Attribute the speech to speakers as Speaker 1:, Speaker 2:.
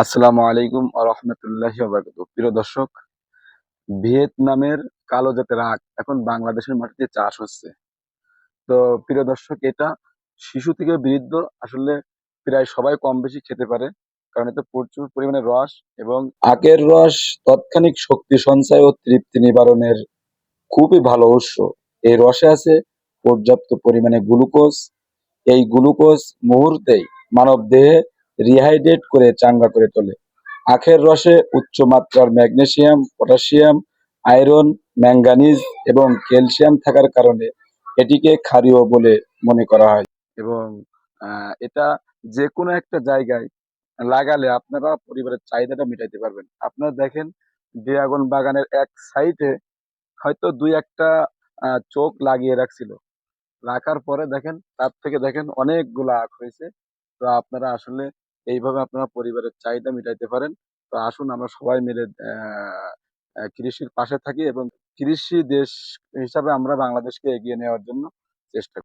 Speaker 1: আসসালামু আলাইকুম রহমতুল্লাহ প্রিয় দর্শক, ভিয়েতনামের কালো জাতের আখ এখন বাংলাদেশের মাটিতে চাষ হচ্ছে। তো প্রিয় দর্শক, এটা শিশু থেকে বৃদ্ধ আসলে প্রায় সবাই কম বেশি খেতে পারে, কারণ এতে প্রচুর পরিমাণে রস এবং আখের রস তাৎক্ষণিক শক্তি সঞ্চয় ও তৃপ্তি নিবারণের খুবই ভালো উৎস। এই রসে আছে পর্যাপ্ত পরিমাণে গ্লুকোজ। এই গ্লুকোজ মুহূর্তেই মানব দেহে রিহাইড্রেট করে চাঙ্গা করে তোলে। আখের রসে উচ্চ মাত্রার ম্যাগনেসিয়াম পটাশিয়াম আয়রন, ম্যাঙ্গানিজ এবং ক্যালসিয়াম থাকার কারণে এটিকে ক্ষারীয় বলে মনে করা হয়। এবং এটা যে কোনো একটা জায়গায় লাগালে আপনারা পরিবারের চাহিদাটা মেটাইতে পারবেন। আপনারা দেখেন, ড্রাগন বাগানের এক সাইডে হয়তো দুই একটা চোখ লাগিয়ে রাখছিল। রাখার পরে দেখেন, তার থেকে দেখেন অনেকগুলো আখ হয়েছে। তো আপনারা আসলে এইভাবে আপনারা পরিবারের চাহিদা মিটাইতে পারেন। তো আসুন আমরা সবাই মিলে কৃষির পাশে থাকি এবং কৃষি দেশ হিসাবে আমরা বাংলাদেশকে এগিয়ে নেওয়ার জন্য চেষ্টা